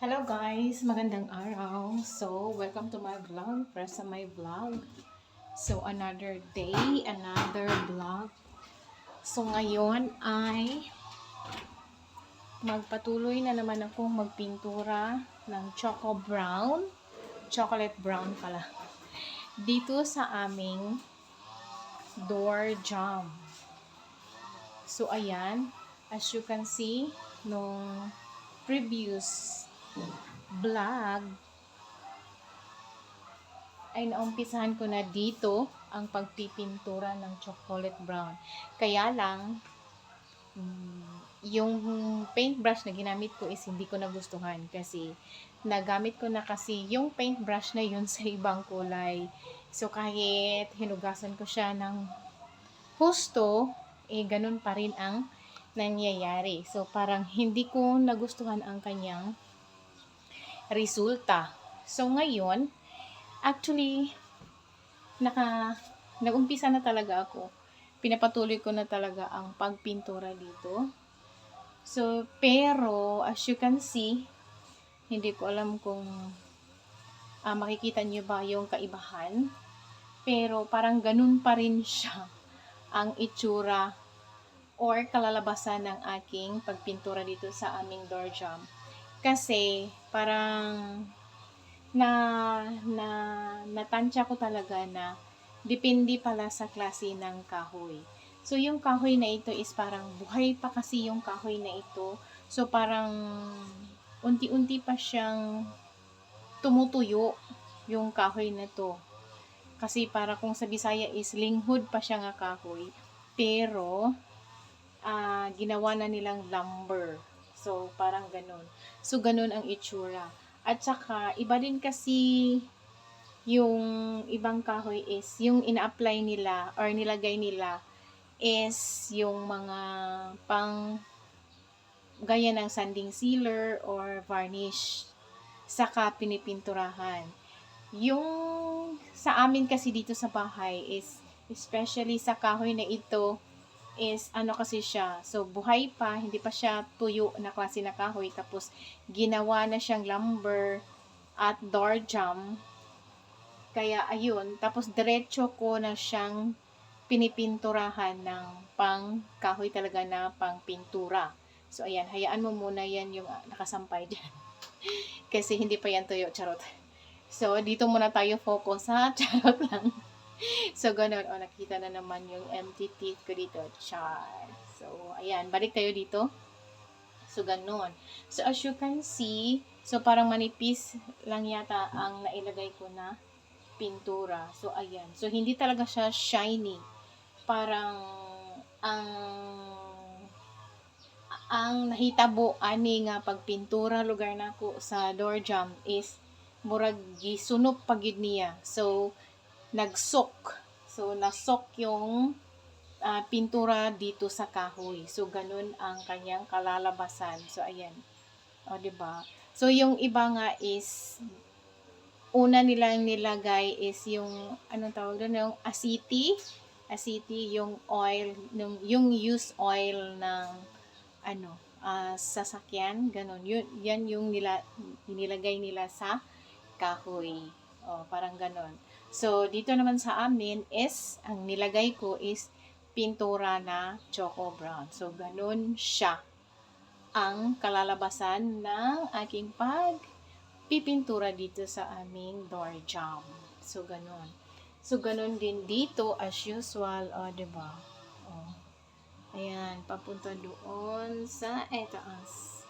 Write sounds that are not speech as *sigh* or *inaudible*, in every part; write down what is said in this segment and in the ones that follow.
Hello guys, magandang araw. So, welcome to my vlog, para sa my vlog. So, another day, another vlog. So, ngayon ay magpatuloy na naman akong magpintura ng choco brown, chocolate brown pala. Dito sa aming door jamb. So, ayan, as you can see, nung previous vlog ay naumpisahan ko na dito ang pagpipintura ng chocolate brown. Kaya lang, mm, yung paintbrush na ginamit ko is hindi ko nagustuhan kasi nagamit ko na kasi yung paintbrush na yun *laughs* sa ibang kulay. So kahit hinugasan ko siya ng husto, eh ganun pa rin ang nangyayari. So parang hindi ko nagustuhan ang kanyang resulta. So ngayon, actually, naka, nagumpisa na talaga ako. Pinapatuloy ko na talaga ang pagpintura dito. So, pero, as you can see, hindi ko alam kung ah, makikita niyo ba yung kaibahan. Pero, parang ganun pa rin *laughs* siya ang itsura or kalalabasan ng aking pagpintura dito sa aming door jamb. Kasi, parang na na natansya ko talaga na depende pala sa klase ng kahoy. So yung kahoy na ito is parang buhay pa kasi yung kahoy na ito. So parang unti-unti pa siyang tumutuyo yung kahoy na to. Kasi para kung sa Bisaya is linghod pa siya nga kahoy. Pero ah, ginawa na nilang lumber. So parang ganun. So, ganun ang itsura. At saka, iba din kasi yung ibang kahoy is, yung ina-apply nila or nilagay nila is yung mga pang gaya ng sanding sealer or varnish saka pinipinturahan. Yung sa amin kasi dito sa bahay is especially sa kahoy na ito is ano kasi siya. So, buhay pa, hindi pa siya tuyo na klase na kahoy. Tapos, ginawa na siyang lumber at door jamb. Kaya, ayun. Tapos, diretso ko na siyang pinipinturahan ng pang kahoy talaga na pang pintura. So, ayan. Hayaan mo muna yan yung ah, nakasampay dyan. *laughs* Kasi, hindi pa yan tuyo. Charot. So, dito muna tayo focus ha. *laughs* Charot lang. *laughs* So, ganun. O, nakita na naman yung empty teeth ko dito. Char. So, ayan. Balik tayo dito. So, ganun. So, as you can see, so, parang manipis lang yata ang nailagay ko na pintura. So, ayan. So, hindi talaga siya shiny. Parang, ang ang nahitabo ani nga pagpintura lugar nako sa door jamb is murag gisunop pagid niya. So, nagsok. So, nasok yung ah, pintura dito sa kahoy. So, ganun ang kanyang kalalabasan. So, ayan. O, ba diba? So, yung iba nga is, una nilang nilagay is yung, anong tawag doon, yung asiti. Asiti, yung oil, yung, yung used oil ng, ano, ah, sasakyan. Ganun. Yun, yan yung nila, nilagay nila sa kahoy. O, parang ganun. So, dito naman sa amin is, ang nilagay ko is pintura na choco brown. So, ganun siya ang kalalabasan ng aking pag pipintura dito sa aming door jamb. So, ganun. So, ganun din dito as usual. O, diba? O. Ayan, papunta doon sa etaas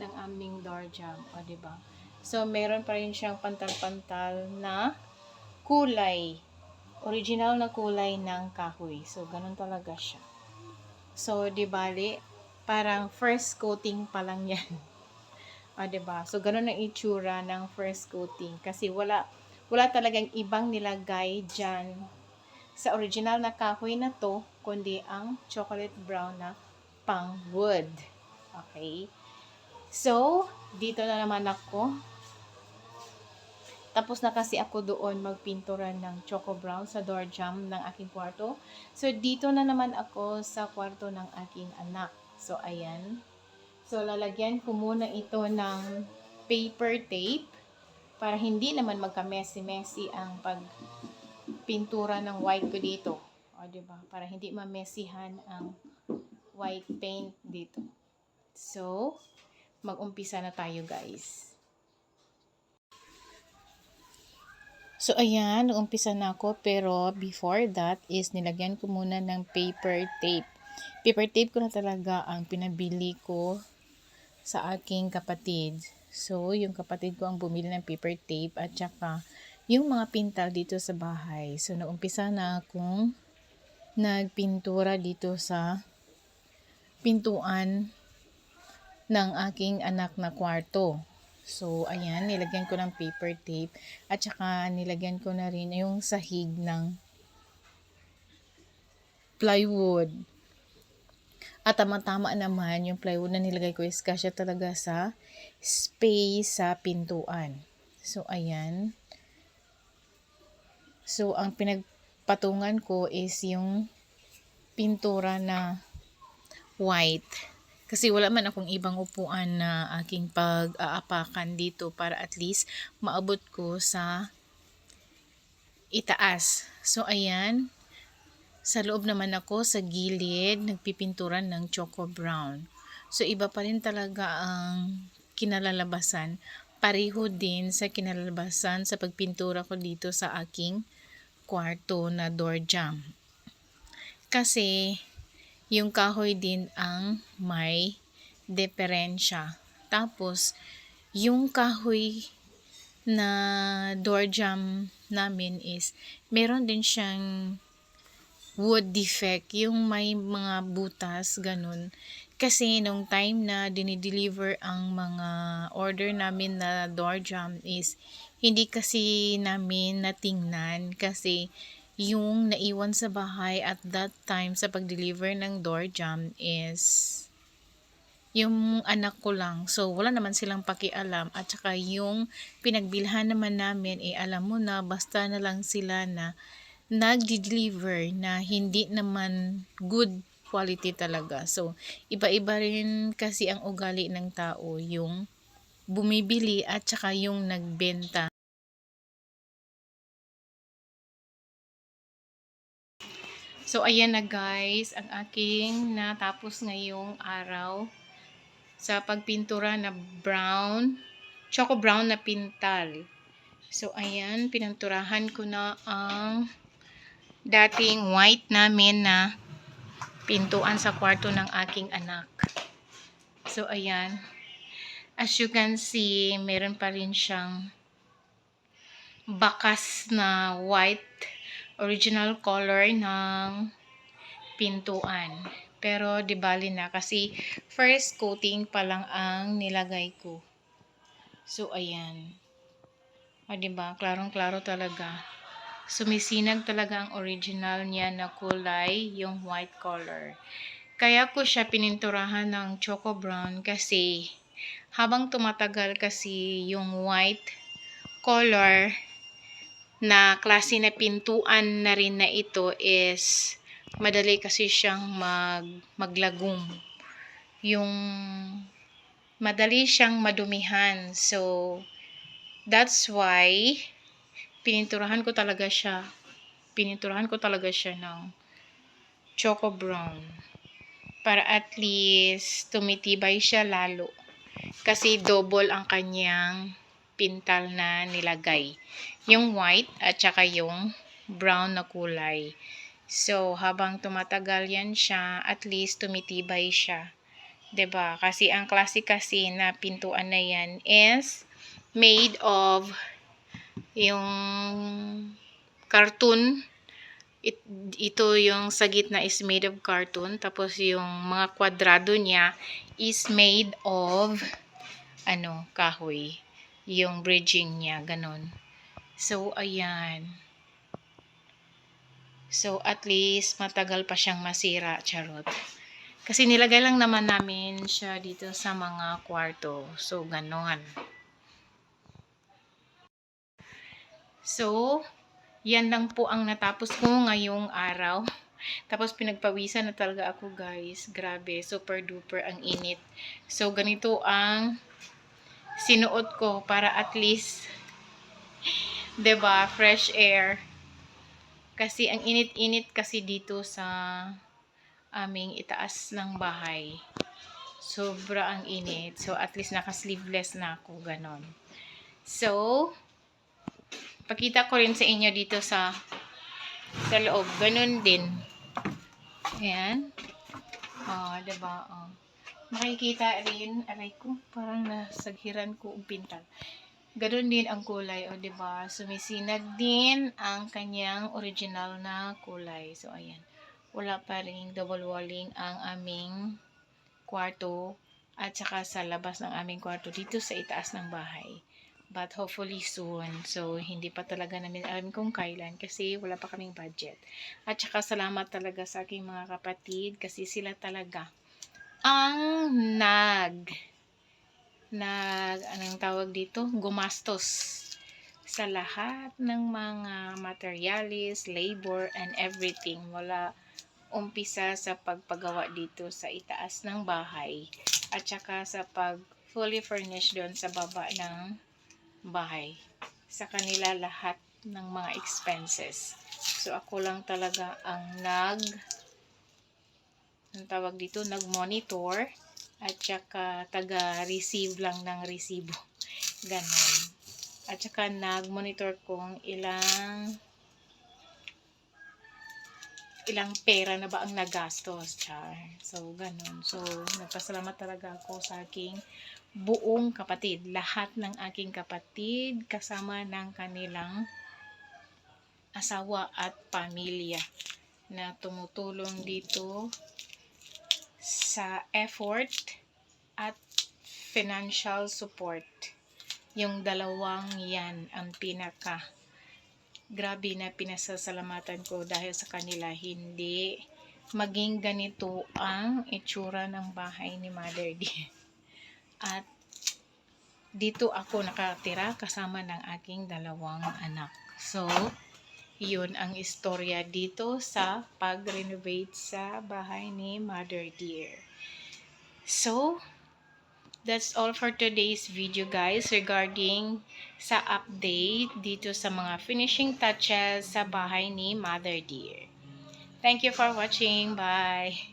ng aming door jamb. O, diba? So, meron pa rin siyang pantal-pantal na kulay. Original na kulay ng kahoy. So, ganun talaga siya. So, di bali, parang first coating pa lang yan. o, *laughs* di ba? So, ganun ang itsura ng first coating. Kasi wala, wala talagang ibang nilagay dyan sa original na kahoy na to, kundi ang chocolate brown na pang wood. Okay? So, dito na naman ako tapos na kasi ako doon magpintura ng choco brown sa door jamb ng aking kwarto. So, dito na naman ako sa kwarto ng aking anak. So, ayan. So, lalagyan ko muna ito ng paper tape para hindi naman magka-messy-messy ang pagpintura ng white ko dito. O, di ba? Para hindi ma-messyhan ang white paint dito. So, mag-umpisa na tayo, guys. So, ayan, umpisa na ako. Pero, before that is nilagyan ko muna ng paper tape. Paper tape ko na talaga ang pinabili ko sa aking kapatid. So, yung kapatid ko ang bumili ng paper tape at saka yung mga pintal dito sa bahay. So, naumpisa na akong nagpintura dito sa pintuan ng aking anak na kwarto. So, ayan, nilagyan ko ng paper tape at saka nilagyan ko na rin yung sahig ng plywood. At tama-tama naman yung plywood na nilagay ko is kasya talaga sa space sa pintuan. So, ayan. So, ang pinagpatungan ko is yung pintura na white. Kasi wala man akong ibang upuan na aking pag-aapakan dito para at least maabot ko sa itaas. So, ayan. Sa loob naman ako, sa gilid, nagpipinturan ng choco brown. So, iba pa rin talaga ang kinalalabasan. Pareho din sa kinalalabasan sa pagpintura ko dito sa aking kwarto na door jamb. Kasi, yung kahoy din ang may diferensya. Tapos, yung kahoy na door jamb namin is, meron din siyang wood defect, yung may mga butas, ganun. Kasi nung time na dinideliver ang mga order namin na door jamb is, hindi kasi namin natingnan kasi yung naiwan sa bahay at that time sa pag-deliver ng door jam is yung anak ko lang. So, wala naman silang pakialam. At saka yung pinagbilhan naman namin, eh alam mo na, basta na lang sila na nag-deliver na hindi naman good quality talaga. So, iba-iba rin kasi ang ugali ng tao, yung bumibili at saka yung nagbenta. So, ayan na guys, ang aking natapos ngayong araw sa pagpintura na brown, choco brown na pintal. So, ayan, pinanturahan ko na ang dating white namin na pintuan sa kwarto ng aking anak. So, ayan. As you can see, meron pa rin siyang bakas na white original color ng pintuan. Pero di bali na kasi first coating pa lang ang nilagay ko. So ayan. O di ba? Klarong-klaro talaga. Sumisinag talaga ang original niya na kulay, yung white color. Kaya ko siya pininturahan ng choco brown kasi habang tumatagal kasi yung white color na klase na pintuan na rin na ito is madali kasi siyang mag, maglagum. Yung madali siyang madumihan. So, that's why pininturahan ko talaga siya. Pininturahan ko talaga siya ng choco brown. Para at least tumitibay siya lalo. Kasi double ang kanyang pintal na nilagay. Yung white at saka yung brown na kulay. So, habang tumatagal yan siya, at least tumitibay siya. 'Di ba? Kasi ang klase kasi na pintuan na yan is made of yung cartoon. It, ito yung sa gitna is made of cartoon. Tapos yung mga kwadrado niya is made of ano, kahoy yung bridging niya, ganun. So, ayan. So, at least, matagal pa siyang masira, charot. Kasi nilagay lang naman namin siya dito sa mga kwarto. So, ganon. So, yan lang po ang natapos ko ngayong araw. *laughs* Tapos pinagpawisan na talaga ako guys. Grabe, super duper ang init. So, ganito ang sinuot ko para at least *laughs* 'di ba fresh air. Kasi ang init-init kasi dito sa aming itaas ng bahay. Sobra ang init. So at least naka-sleeveless na ako ganon. So pakita ko rin sa inyo dito sa sa loob. Ganon din. Ayan. Oh, 'di ba? Oh. Makikita rin, aray ko, parang nasaghiran ko ang pintal. Ganon din ang kulay, o, 'di ba? Sumisinag din ang kanyang original na kulay. So, ayan. Wala pa ring double walling ang aming kwarto at saka sa labas ng aming kwarto dito sa itaas ng bahay. But hopefully soon. So, hindi pa talaga namin alam kung kailan kasi wala pa kaming budget. At saka salamat talaga sa aking mga kapatid kasi sila talaga ang nag nag anong tawag dito? Gumastos sa lahat ng mga materialis, labor and everything. Mula umpisa sa pagpagawa dito sa itaas ng bahay at saka sa pag fully furnished doon sa baba ng bahay. Sa kanila lahat ng mga expenses. So ako lang talaga ang nag ang tawag dito, nag-monitor at saka taga-receive lang ng resibo. *laughs* Ganon. At saka nag-monitor kung ilang ilang pera na ba ang nagastos, char. So, ganon. So, nagpasalamat talaga ako sa aking buong kapatid. Lahat ng aking kapatid kasama ng kanilang asawa at pamilya na tumutulong dito sa effort at financial support. Yung dalawang yan ang pinaka grabe na pinasasalamatan ko dahil sa kanila hindi maging ganito ang itsura ng bahay ni Mother D. *laughs* At dito ako nakatira kasama ng aking dalawang anak. So, yun ang istorya dito sa pag-renovate sa bahay ni Mother Dear. So, that's all for today's video guys regarding sa update dito sa mga finishing touches sa bahay ni Mother Dear. Thank you for watching. Bye!